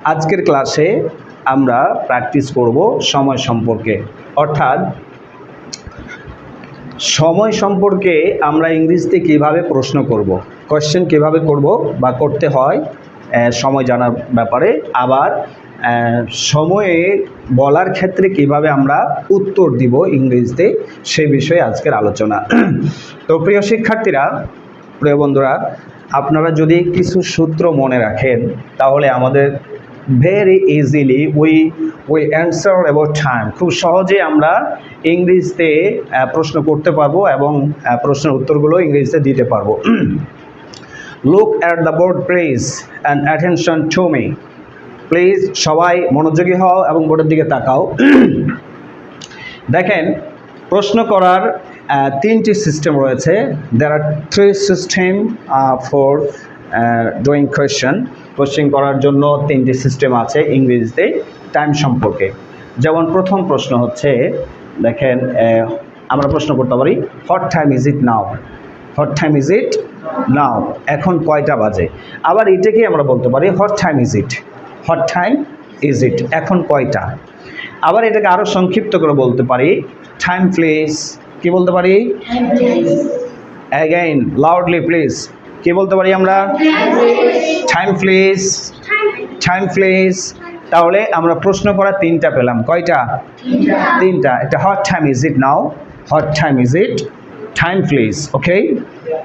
আজকের ক্লাসে আমরা প্র্যাকটিস করব সময় সম্পর্কে। অর্থাৎ, সময় সম্পর্কে আমরা ইংরেজিতে কীভাবে প্রশ্ন করব কোয়েশ্চেন কীভাবে করব বা করতে হয় সময় জানার ব্যাপারে। আবার সময়ে বলার ক্ষেত্রে কীভাবে আমরা উত্তর দিব ইংরেজিতে, সে বিষয়ে আজকের আলোচনা। তো প্রিয় শিক্ষার্থীরা, প্রিয় বন্ধুরা, আপনারা যদি কিছু সূত্র মনে রাখেন, তাহলে আমাদের very easily we we answer about time খুব সহজে আমরা ইংরেজিতে প্রশ্ন করতে পারব এবং প্রশ্নের উত্তরগুলো ইংরেজিতে দিতে পারব। Look at the board please and attention to me please সবাই মনোযোগী হও এবং বোর্ডের দিকে তাকাও। দেখেন, প্রশ্ন করার তিনটি সিস্টেম রয়েছে। There are three system for doing question question করার জন্য তিনটি সিস্টেম আছে ইংরেজিতে টাইম সম্পর্কে। যেমন প্রথম প্রশ্ন হচ্ছে দেখেন আমরা প্রশ্ন করতে পারি what time is it now what time is it now এখন কয়টা বাজে? আবার এটাকেই আমরা বলতে পারি what time is it what time is it এখন কয়টা? আবার এটাকে আরও সংক্ষিপ্ত করে বলতে পারি টাইম প্লিজ কি বলতে পারি? অ্যাগেইন লাউডলি প্লিজ কি বলতে পারি আমরা? টাইম প্লিজ টাইম প্লিজ তাহলে আমরা প্রশ্ন করা তিনটা পেলাম। কয়টা? তিনটা। এটা what time is it now what time is it time please okay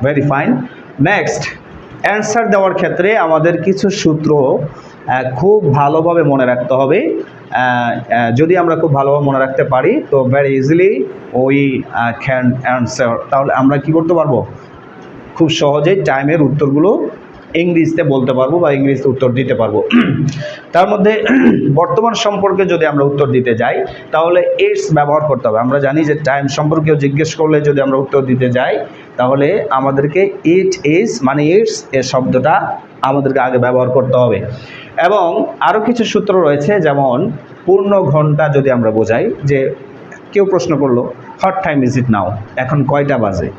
very fine next answer দেওয়ার ক্ষেত্রে আমাদের কিছু সূত্র খুব ভালোভাবে মনে রাখতে হবে। যদি আমরা খুব ভালোভাবে মনে রাখতে পারি, তো very easily we can answer তাহলে আমরা কি করতে পারব? খুব সহজেই টাইমের উত্তরগুলো ইংরেজিতে বলতে পারব বা ইংরেজিতে উত্তর দিতে পারব। তার মধ্যে বর্তমান সম্পর্কে যদি আমরা উত্তর দিতে যাই, তাহলে ইটস ব্যবহার করতে হবে। আমরা জানি যে টাইম সম্পর্কেও জিজ্ঞেস করলে যদি আমরা উত্তর দিতে যাই, তাহলে আমাদেরকে ইট ইজ মানে ইটস এ শব্দটা আমাদেরকে আগে ব্যবহার করতে হবে। এবং আরও কিছু সূত্র রয়েছে, যেমন পূর্ণ ঘণ্টা যদি আমরা বোঝাই, যে কেউ প্রশ্ন করল what time is it now এখন কয়টা বাজে?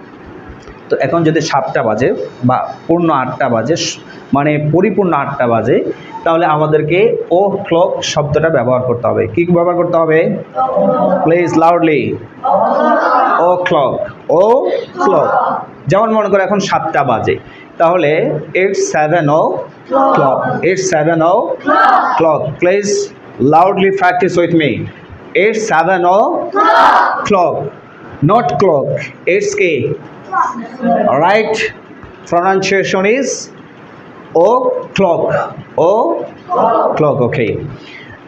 তো এখন যদি সাতটা বাজে বা পূর্ণ আটটা বাজে মানে পরিপূর্ণ আটটা বাজে, তাহলে আমাদেরকে ও ক্লক শব্দটা ব্যবহার করতে হবে। কি ব্যবহার করতে হবে? Please loudly o'clock o'clock. যেমন মনে করো এখন সাতটা বাজে, তাহলে eight seven o'clock eight seven o'clock. Please loudly practice with me eight seven o'clock not clock it's K right. Pronunciation is o'clock o'clock okay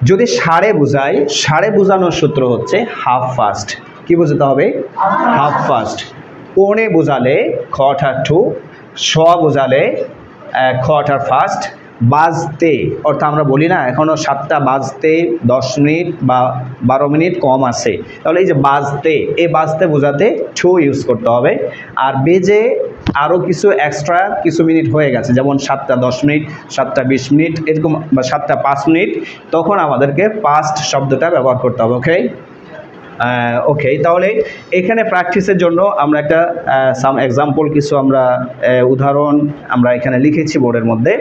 যদি সাড়ে বোঝায় সাড়ে বোঝানোর সূত্র হচ্ছে হাফ ফাস্ট কি বোঝাতে হবে? হাফ ফাস্ট পৌনে বোঝালে খটার টু শ বোঝালে খটার ফাস্ট বাজতে, অর্থাৎ আমরা বলি না এখনও সাতটা বাজতে, দশ মিনিট বা বারো মিনিট কম আছে। তাহলে এই যে বাজতে, এই বাজতে বোঝাতে টু ইউজ করতে হবে। আর বেজে আরও কিছু এক্সট্রা কিছু মিনিট হয়ে গেছে, যেমন সাতটা দশ মিনিট, সাতটা বিশ মিনিট, এরকম বা সাতটা পাঁচ মিনিট, তখন আমাদেরকে পাস্ট শব্দটা ব্যবহার করতে হবে ওকে ওকে তাহলে এখানে প্র্যাকটিসের জন্য আমরা একটা সাম এক্সাম্পল কিছু আমরা উদাহরণ আমরা এখানে লিখেছি বোর্ডের মধ্যে।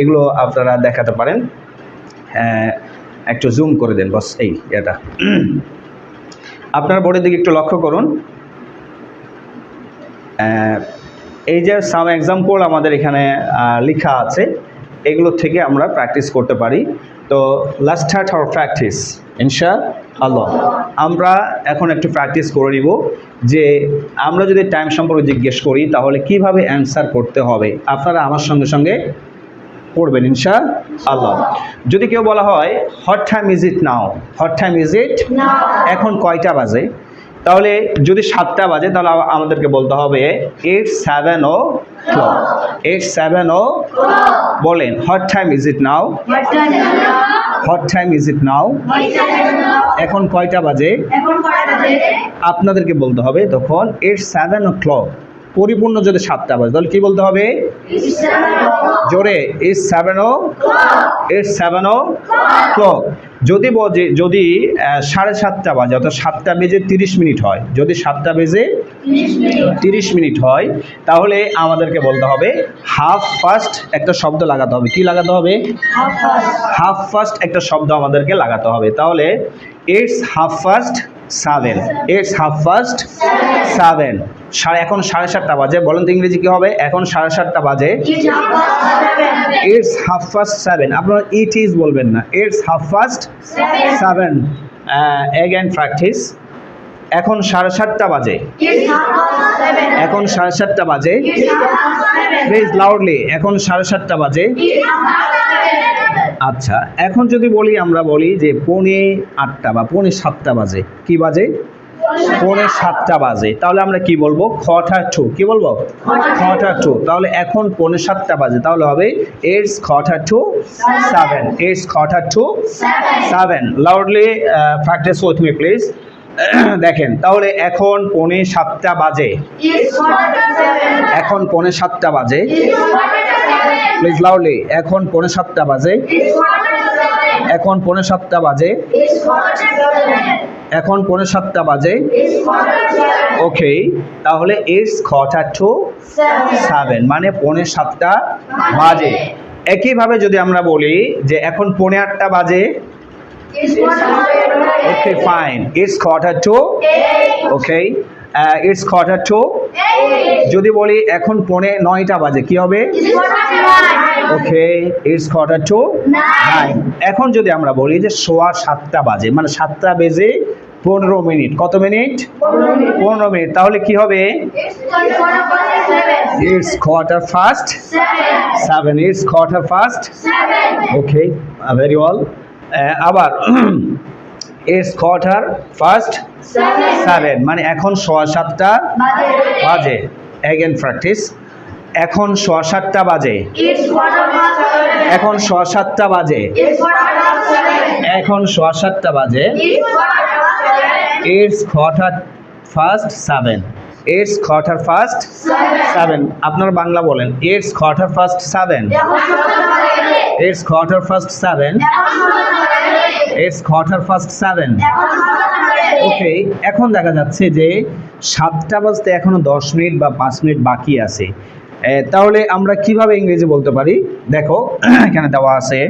এগুলো আপনারা দেখাতে পারেন। একটু জুম করে দেন বস এই, এটা। আপনার বোর্ডের দিকে একটু লক্ষ্য করুন। এই যে সাম এক্সাম্পল আমাদের এখানে লেখা আছে, এগুলো থেকে আমরা প্র্যাকটিস করতে পারি। তো লাস্ট স্টার্ট আওয়ার প্র্যাকটিস ইনশা আল্লাহ আমরা এখন একটু প্র্যাকটিস করে নিব যে আমরা যদি টাইম সম্পর্কে জিজ্ঞেস করি তাহলে কীভাবে অ্যান্সার করতে হবে? আপনারা আমার সঙ্গে সঙ্গে পড়বেন ইনশা আল্লাহ যদি কেউ বলা হয় what time is it now what time is it এখন কয়টা বাজে? তাহলে যদি সাতটা বাজে তাহলে আমাদেরকে বলতে হবে eight seven o'clock eight seven o বলেন what time is it now what time is it now এখন কয়টা বাজে? এখন কয়টা বাজে? আপনাদেরকে বলতে হবে তখন এর সেভেন ও ক্লক পরিপূর্ণ যদি সাতটা বাজে তাহলে কি বলতে হবে? জোরে eight seven o eight seven o'clock যদি বজে যদি সাড়ে সাতটা বাজে অর্থাৎ সাতটা বেজে তিরিশ মিনিট হয় যদি সাতটা বেজে তিরিশ মিনিট হয় তাহলে আমাদেরকে বলতে হবে হাফ ফার্স্ট একটা শব্দ লাগাতে হবে। কি লাগাতে হবে? হাফ ফার্স্ট একটা শব্দ আমাদেরকে লাগাতে হবে। তাহলে it's half past seven it's half past seven সাড়ে এখন সাড়ে সাতটা বাজে। বলেন তো ইংরেজি কি হবে? এখন সাড়ে সাতটা বাজে। ইটস হাফ ফার্স্ট সেভেন আপনারা ইট ইজ বলবেন না। It's half past seven again practice এখন সাড়ে সাতটা বাজে। এখন সাড়ে সাতটা বাজে। প্লিজ লাউডলি এখন সাড়ে সাতটা বাজে। আচ্ছা এখন যদি বলি আমরা বলি যে পৌনে আটটা বা পৌনে সাতটা বাজে। কি বাজে? পৌনে সাতটা বাজে। তাহলে আমরা কি বলব? খটা টু কি বলব? খটা টু তাহলে এখন পৌনে সাতটা বাজে। তাহলে হবে eights খটা to seven it's quarter to seven loudly practice with me please দেখেন তাহলে এখন পৌনে সাতটা বাজে। এখন পৌনে সাতটা বাজে। প্লিজ লাউডলি এখন পৌনে সাতটা বাজে। এখন পৌনে সাতটা বাজে। এখন পৌনে সাতটা বাজে। ওকে তাহলে ইটস খটা টু সেভেন মানে পৌনে সাতটা বাজে। একইভাবে যদি আমরা বলি যে এখন পৌনে আটটা বাজে okay fine it's quarter to okay it's quarter to যদি বলি এখন পৌনে নয়টা বাজে কি হবে? Okay it's quarter to nine এখন যদি আমরা বলি যে সোয়া সাতটা বাজে মানে সাতটা বেজে পনেরো মিনিট কত মিনিট? পনেরো মিনিট। তাহলে কি হবে? It's quarter past seven it's quarter past okay very well আবার ইটস কোয়ার্টার ফার্স্ট সেভেন মানে এখন সোয়া সাতটা বাজে। অ্যাগেন প্র্যাকটিস এখন সোয়া সাতটা বাজে। এখন সোয়া সাতটা বাজে। এখন সোয়া সাতটা বাজে। It's quarter past seven it's quarter past seven আপনার বাংলা বলেন। It's quarter past seven it's quarter past seven it's quarter past seven okay এখন দেখা যাচ্ছে যে সাতটা বাজতে এখনও দশ মিনিট বা পাঁচ মিনিট বাকি আছে। তাহলে আমরা কীভাবে ইংরেজি বলতে পারি? দেখো, এখানে দেওয়া আছে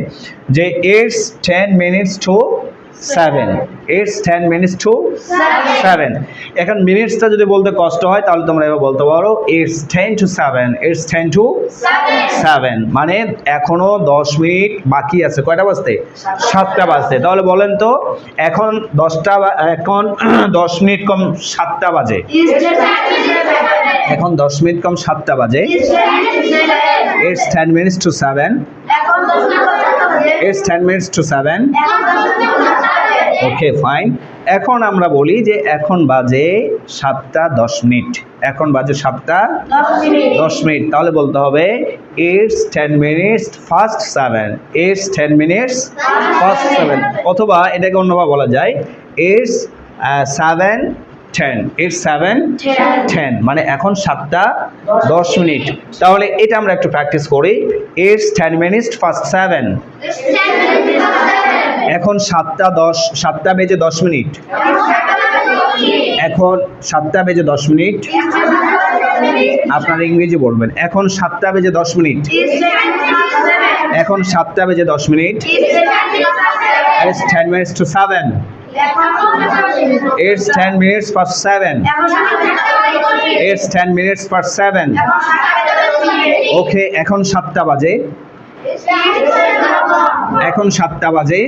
যে it's ten minutes to seven it's ten minutes to seven এখন মিনিটসটা যদি বলতে কষ্ট হয়, তাহলে তোমরা এবার বলতে পারো it's ten to seven it's ten to seven মানে এখনও দশ মিনিট বাকি আছে। কয়টা বাজতে? সাতটা বাজতে। তাহলে বলেন তো, এখন দশটা এখন দশ মিনিট কম সাতটা বাজে। এখন দশ মিনিট কম সাতটা বাজে। It's ten minutes to seven it's ten minutes to seven okay fine এখন আমরা বলি যে এখন বাজে সাতটা দশ মিনিট। এখন বাজে সাতটা দশ মিনিট। তাহলে বলতে হবে it's ten minutes past seven it's ten minutes past seven অথবা এটাকে অন্যভাবে বলা যায় it's seven ten it's seven ten মানে এখন সাতটা দশ মিনিট। তাহলে এটা আমরা একটু প্র্যাকটিস করি। It's ten minutes past seven এখন সাতটা দশ সাতটা বেজে দশ মিনিট। এখন সাতটা বেজে দশ মিনিট। আপনারা ইংরেজি বলবেন। এখন সাতটা বেজে দশ মিনিট। এখন সাতটা বেজে দশ minute. Ten minutes to seven it's ten minutes for seven it's ten minutes for seven okay এখন সাতটা বাজে। এখন সাতটা বাজে।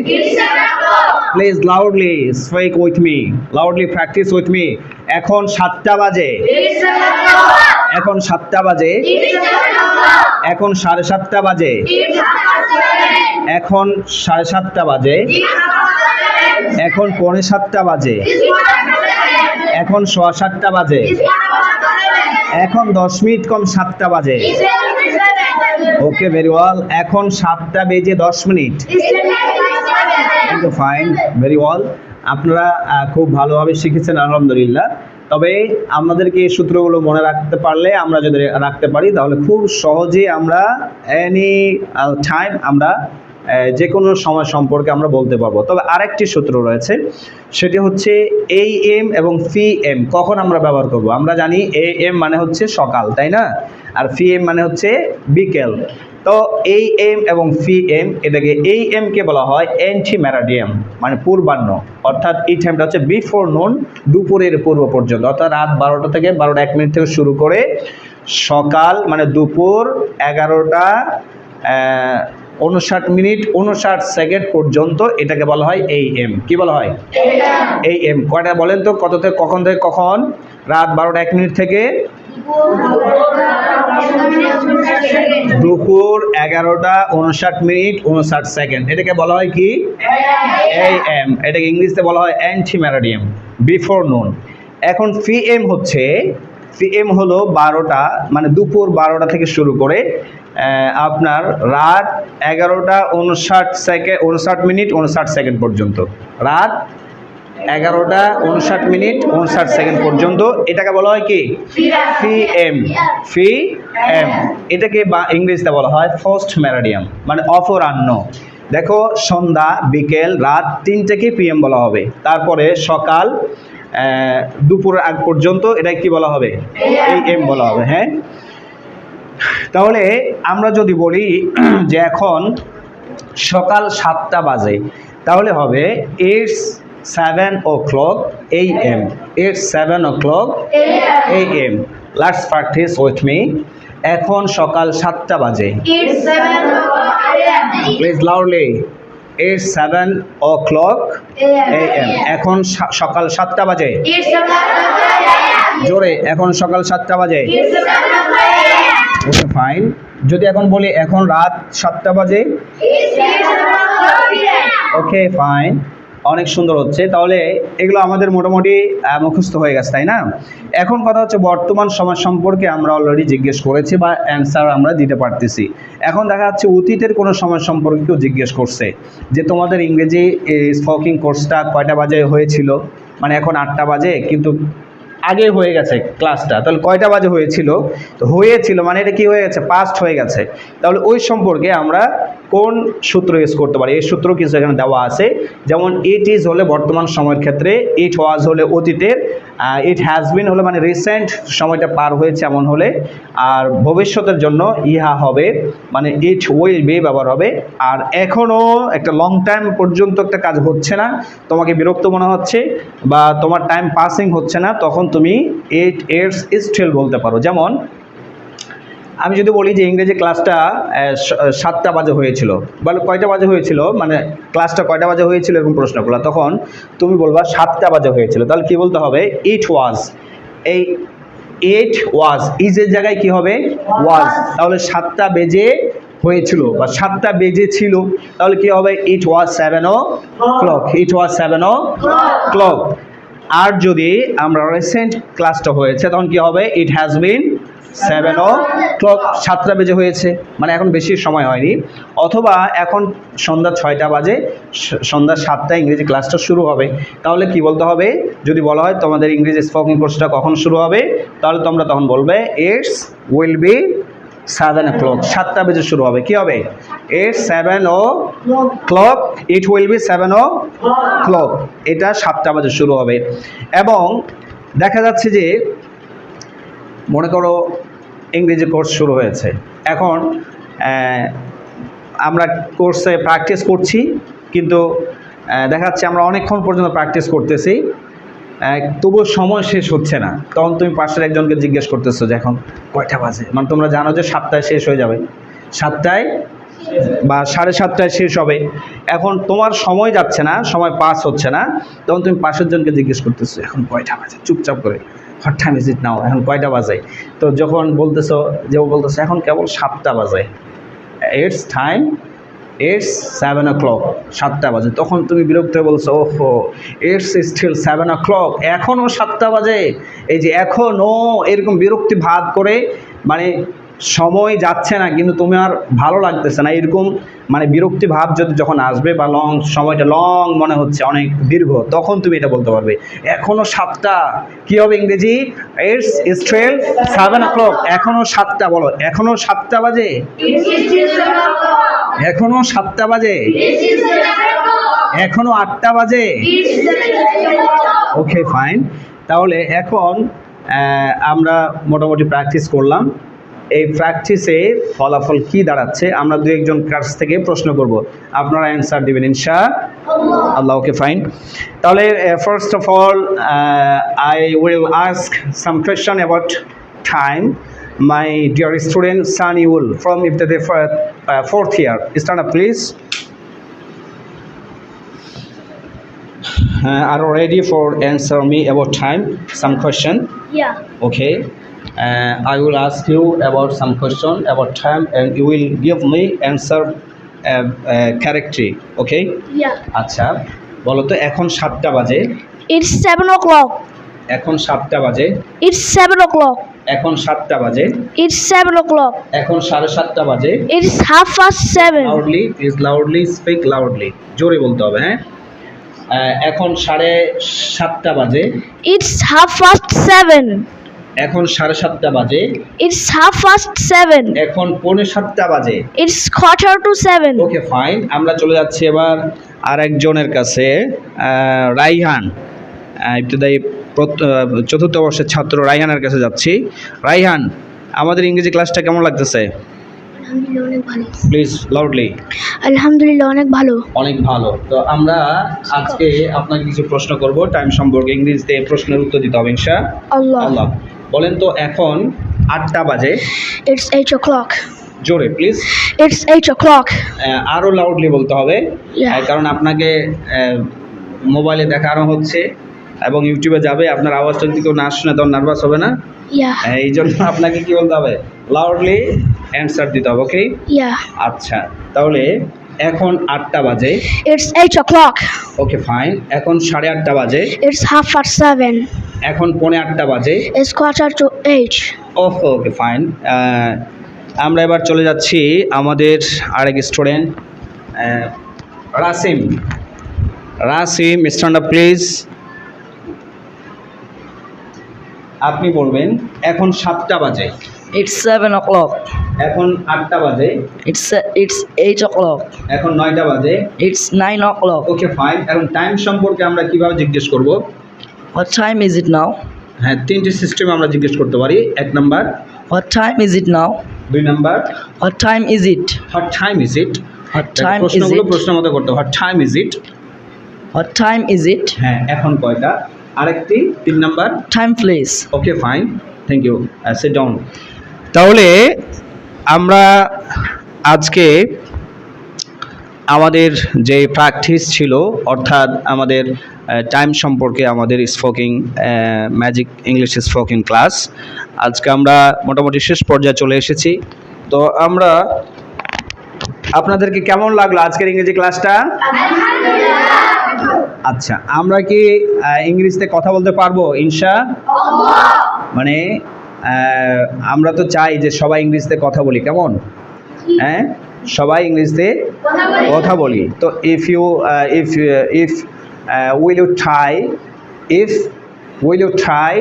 Please loudly speak with me loudly practice with me এখন সাতটা বাজে। এখন সাতটা বাজে। এখন সাড়ে সাতটা বাজে। এখন সাড়ে সাতটা বাজে। এখন পৌনে সাতটা বাজে। এখন সোয়া সাতটা বাজে। এখন দশ মিনিট কম সাতটা বাজে। ওকে ভেরি ওয়েল এখন সাতটা বেজে দশ মিনিট। ফাইন ভেরি ওয়েল আপনারা খুব ভালোভাবে শিখেছেন, আলহামদুলিল্লাহ। তবে আমাদেরকে এই সূত্রগুলো মনে রাখতে পারলে, আমরা যদি রাখতে পারি, তাহলে খুব সহজে আমরা এনি টাইম আমরা যে কোনো সময় সম্পর্কে আমরা বলতে পারব। তবে আরেকটি সূত্র রয়েছে, সেটি হচ্ছে এই এম এবং ফি এম কখন আমরা ব্যবহার করব? আমরা জানি এ এম মানে হচ্ছে সকাল, তাই না? আর ফি এম মানে হচ্ছে বিকেল। তো এই এম এবং ফি এম এটাকে এই এমকে বলা হয় অ্যান্টি ম্যারাডিয়াম মানে পূর্বাহ্ন। অর্থাৎ এই টাইমটা হচ্ছে বিফোর নুন দুপুরের পূর্ব পর্যন্ত। অর্থাৎ রাত বারোটা থেকে বারোটা এক মিনিট থেকে শুরু করে সকাল মানে দুপুর এগারোটা উনষাট মিনিট উনষাট সেকেন্ড পর্যন্ত এটাকে বলা হয় এই এম কি বলা হয়? এই এম কয়টা বলেন তো? কত থেকে, কখন থেকে, কখন? রাত বারোটা এক মিনিট থেকে? দুপুর এগারোটা উনষাট মিনিট উনষাট সেকেন্ড। এটাকে বলা হয় কি? এই এম এটাকে ইংলিশে বলা হয় অ্যান্টি ম্যারাডিয়াম বিফোর নুন এখন ফি এম হচ্ছে ফি এম হলো বারোটা মানে দুপুর বারোটা থেকে শুরু করে আপনার রাত এগারোটা উনষাট সেকেন্ড উনষাট মিনিট উনষাট সেকেন্ড পর্যন্ত। রাত এগারোটা উনষাট মিনিট উনষাট সেকেন্ড পর্যন্ত। এটাকে বলা হয় কি? ফি এম ফি এম এটাকে বা ইংরেজিতে বলা হয় ফার্স্ট ম্যারাডিয়াম মানে অপরাহ্ন। দেখো সন্ধ্যা বিকেল রাত তিনটেকে পিএম বলা হবে? তারপরে সকাল আহ, দুপুর আগ পর্যন্ত এটা কি বলা হবে? এই এম বলা হবে হ্যাঁ? তাহলে আমরা যদি বলি যে এখন সকাল সাতটা বাজে তাহলে হবে it's seven o'clock A M it's seven o'clock A M last practice with me এখন সকাল সাতটা বাজে। Please loudly it's seven o'clock A M এখন সকাল সাতটা বাজে. জোরে এখন সকাল সাতটা বাজে It's seven o'clock a.m. Okay fine. যদি এখন বলি, এখন রাত সাতটা বাজে. Okay fine. অনেক সুন্দর হচ্ছে। তাহলে এগুলো আমাদের মোটামুটি মুখস্থ হয়ে গেছে, তাই না? এখন কথা হচ্ছে, বর্তমান সমাজ সম্পর্কে আমরা অলরেডি জিজ্ঞেস করেছি বা অ্যান্সার আমরা দিতে পারতেছি। এখন দেখা যাচ্ছে, অতীতের কোনো সময় সম্পর্কে কেউ জিজ্ঞেস করছে যে, তোমাদের ইংরেজি স্পোকিং কোর্সটা কয়টা বাজে হয়েছিল? মানে এখন আটটা বাজে, কিন্তু আগে হয়ে গেছে ক্লাসটা তাহলে কয়টা বাজে হয়েছিল? তো হয়েছিল মানে এটা কি হয়ে গেছে? পাস্ট হয়ে গেছে। তাহলে ওই সম্পর্কে আমরা কোন সূত্র ইউজ করতে পারি? এই সূত্র কিছু এখানে দেওয়া আছে। যেমন ইট ইজ হলে বর্তমান সময়ের ক্ষেত্রে ইট ওয়াজ হলে অতীতের ইট হ্যাজ বিন হলে মানে রিসেন্ট সময়টা পার হয়েছে এমন হলে, আর ভবিষ্যতের জন্য ইহা হবে মানে ইট উইল বি ব্যবহার হবে। আর এখনও একটা লং টাইম পর্যন্ত একটা কাজ হচ্ছে না, তোমাকে বিরক্ত মনে হচ্ছে, বা তোমার টাইম পাসিং হচ্ছে না, তখন তুমি এইট ইয়ার্স স্টিল বলতে পারো। যেমন আমি যদি বলি যে ইংরেজি ক্লাসটা সাতটা বাজে হয়েছিল। বলে, কয়টা বাজে হয়েছিল? মানে ক্লাসটা কয়টা বাজে হয়েছিল এরকম প্রশ্ন করল তখন তুমি বলবা সাতটা বাজে হয়েছিল। তাহলে কি বলতে হবে? ইট ওয়াজ এই ইট ওয়াজ ইজের জায়গায় কি হবে? ওয়াজ তাহলে সাতটা বেজে হয়েছিল বা সাতটা বেজে ছিল। তাহলে কি হবে? It was seven o'clock it was seven o'clock আর যদি আমরা রিসেন্ট ক্লাসটা হয়েছে, তখন কি হবে? It has been seven o'clock সাতটা বেজে হয়েছে মানে এখন বেশি সময় হয়নি, অথবা এখন সন্ধ্যা ছয়টা বাজে সন্ধ্যা সাতটায় ইংরেজি ক্লাসটা শুরু হবে। তাহলে কি বলতে হবে? যদি বলা হয় তোমাদের ইংরেজি স্পোকিং কোর্সটা কখন শুরু হবে, তাহলে তোমরা তখন বলবে it's will be seven o'clock সাতটা বেজে শুরু হবে। কি হবে? It's seven o'clock it will be seven o'clock এটা সাতটা বাজে শুরু হবে। এবং দেখা যাচ্ছে যে, মনে করো ইংরেজি কোর্স শুরু হয়েছে। এখন আমরা কোর্সে প্র্যাকটিস করছি, কিন্তু দেখা যাচ্ছে আমরা অনেকক্ষণ পর্যন্ত প্র্যাকটিস করতেছি। তবুও সময় শেষ হচ্ছে না। তখন তুমি পাশের একজনকে জিজ্ঞেস করতেছো যে এখন কয়টা বাজে? মানে তোমরা জানো যে সাতটায় শেষ হয়ে যাবে। সাতটায় বা সাড়ে সাতটায় শেষ হবে। এখন তোমার সময় যাচ্ছে না, সময় পাস হচ্ছে না। তখন তুমি পাশের জনকে জিজ্ঞেস করতেছো এখন কয়টা বাজে? চুপচাপ করে। What time is it now এখন কয়টা বাজে? তো যখন বলতেছো, যে ও বলতেছে, এখন কেবল সাতটা বাজে। It's time it's seven o'clock সাতটা বাজে। তখন তুমি বিরক্ত হয়ে বলছো, ওহো it's still seven o'clock এখনও সাতটা বাজে। এই যে এখনও এরকম বিরক্তি ভাব করে মানে সময় যাচ্ছে না, কিন্তু তোমার ভালো লাগতেছে না এরকম মানে বিরক্তি ভাব যদি যখন আসবে বা লং, সময়টা লং মনে হচ্ছে, অনেক দীর্ঘ, তখন তুমি এটা বলতে পারবে এখনও সাতটা, কি হবে ইংরেজি ইটস স্ট্রেল সেভেন ও ক্লক এখনও সাতটা, বলো, এখনও সাতটা বাজে. এখনও সাতটা বাজে. এখনও আটটা বাজে. ওকে ফাইন তাহলে এখন আমরা মোটামুটি প্র্যাকটিস করলাম এই প্র্যাকটিসে ফলাফল কি দাঁড়াচ্ছে আমরা দু একজন কাছ থেকে প্রশ্ন করব। আপনারা অ্যান্সার দিবেন ইনশা আল্লাহ ওকে ফাইন তাহলে first of all I will ask some question about time my dear student Saniul from ইফতাদে fourth year start up please uh, are ready for answer me about time? Some question? Yeah. okay. I will ask you about some question about time and you will give me answer uh, uh, correctly okay Yeah. আচ্ছা বলো তো এখন সাতটা বাজে It's seven o'clock. এখন সাতটা বাজে It's seven o'clock. এখন সাতটা বাজে It's seven o'clock. এখন সাড়ে সাতটা বাজে It's half past seven. Loudly please loudly speak loudly জোরে বলতে হবে হ্যাঁ এখন সাড়ে সাতটা বাজে It's half past seven. এখন সাড়ে সাতটা বাজে। It's half past seven. এখন পৌনে সাতটা বাজে। It's quarter to seven okay fine আমরা চলে যাচ্ছি এবার আর একজনের কাছে রাইহান। ইবতদায়ী চতুর্থ বর্ষের ছাত্র রাইহানের কাছে যাচ্ছি। রাইহান আমাদের ইংরেজি ক্লাসটা কেমন লাগতেছে? আলহামদুলিল্লাহ অনেক ভালো। প্লিজ লাউডলি আলহামদুলিল্লাহ অনেক ভালো। অনেক ভালো। তো আমরা আজকে আপনাকে কিছু প্রশ্ন করব। টাইম সম্পর্কে ইংরেজিতে প্রশ্নের উত্তর দিতে হবে ইনশা আল্লাহ। আল্লাহ। বলেন তো এখন আটটা বাজে It's eight o'clock. জোরে প্লিজ It's eight o'clock. আরও লাউডলি বলতে হবে Yeah. আহ, কারণ আপনাকে আহ, মোবাইলে দেখানো হচ্ছে এবং ইউটিউবে যাবে আপনার আওয়াজটা যদি কেউ না শুনে তখন নার্ভাস হবে না Yeah. এই জন্য আপনাকে কি বলতে হবে লাউডলি অ্যান্সার দিতে হবে ওকে Yeah. আচ্ছা তাহলে এখন আটটা বাজে। It's eight o'clock. Okay fine এখন সাড়ে আটটা বাজে। It's half past seven. এখন পৌনে আটটা বাজে। It's quarter to eight. Okay okay fine আমরা এবার চলে যাচ্ছি আমাদের আরেক student Rasim. Rasim stand up please আপনি বলবেন এখন সাতটা বাজে। It's seven o'clock. এখন আটটা বাজে It's it's eight o'clock. এখন নয়টা বাজে It's nine o'clock. Okay fine এখন টাইম সম্পর্কে আমরা কীভাবে জিজ্ঞেস করব What time is it now? হ্যাঁ তিনটি সিস্টেমে আমরা জিজ্ঞেস করতে পারি এক number What time is it now? দুই number What time is it? What time is it What time is প্রশ্নগুলো? প্রশ্ন মতো করতে what time is it What time is it? হ্যাঁ এখন কয়টা আরেকটি তিন number Time, please. Okay fine thank you sit down তাহলে আমরা আজকে আমাদের যে প্র্যাকটিস ছিল অর্থাৎ আমাদের টাইম সম্পর্কে আমাদের speaking magic English speaking class আজকে আমরা মোটামুটি শেষ পর্যায়ে চলে এসেছি। তো আমরা আপনাদেরকে কেমন লাগল আজকের ইংরেজি ক্লাসটা আচ্ছা আমরা কি ইংরেজিতে কথা বলতে পারব ইনশা মানে আমরা তো চাই যে সবাই ইংলিশতে কথা বলি, কেমন? হ্যাঁ? সবাই ইংলিশতে কথা বলি। তো if you if if will you try if will you try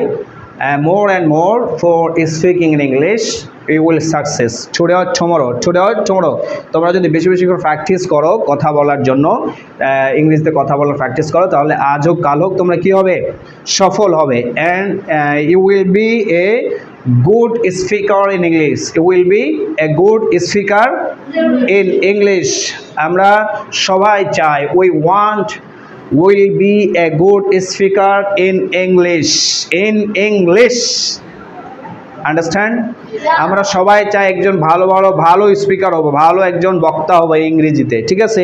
more and more for speaking in English you will success today or tomorrow today or tomorrow তোমরা যদি বেশি বেশি করে প্র্যাকটিস করো কথা বলার জন্য আহ, ইংরেজিতে কথা বলার প্র্যাকটিস করো তাহলে আজ হোক কাল হোক তোমরা কী হবে? সফল হবে। And you will be a good speaker in English you will be a good speaker in English আমরা সবাই চাই we want will be a good speaker in English in English understand আমরা সবাই চাই একজন ভালো ভালো ভালো স্পিকার হব ভালো একজন বক্তা হব ইংরেজিতে ঠিক আছে?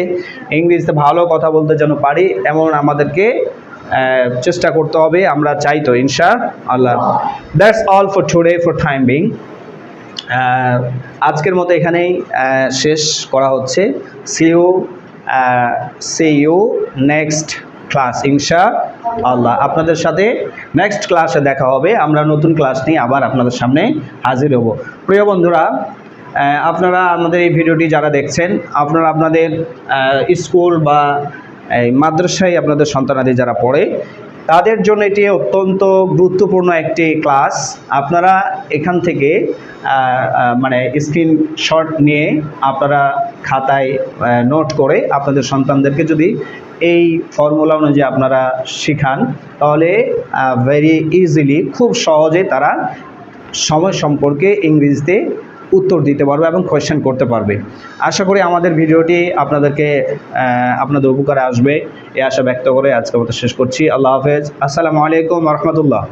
ইংরেজিতে ভালো কথা বলতে যেন পারি এমন আমাদেরকে চেষ্টা করতে হবে আমরা চাই তো ইনশা আল্লাহ that's all for today for time being আজকের মতো এখানেই শেষ করা হচ্ছে। See you see you next class ইনশা আল্লাহ আপনাদের সাথে নেক্সট ক্লাসে দেখা হবে। আমরা নতুন ক্লাস নিয়ে আবার আপনাদের সামনে হাজির হব। প্রিয় বন্ধুরা আপনারা আমাদের এই ভিডিওটি যারা দেখছেন, আপনারা আপনাদের স্কুল বা, এই মাদ্রাসায় আপনাদের সন্তানাদি যারা পড়ে তাদের জন্য এটি অত্যন্ত গুরুত্বপূর্ণ একটি ক্লাস। আপনারা এখান থেকে মানে স্ক্রিনশট নিয়ে আপনারা খাতায় নোট করে আপনাদের সন্তানদেরকে যদি এই ফর্মুলা অনুযায়ী আপনারা শিখান, তাহলে ভেরি ইজিলি খুব সহজে তারা সময় সম্পর্কে ইংরেজিতে উত্তর দিতে পারবে এবং কোয়েশ্চেন করতে পারবে। আশা করি আমাদের ভিডিওটি আপনাদেরকে আপনাদের উপকারে আসবে। এই আশা ব্যক্ত করে আজকে মতো শেষ করছি। আল্লাহ হাফেজ। আসসালামু আলাইকুম রহমতুল্লাহ।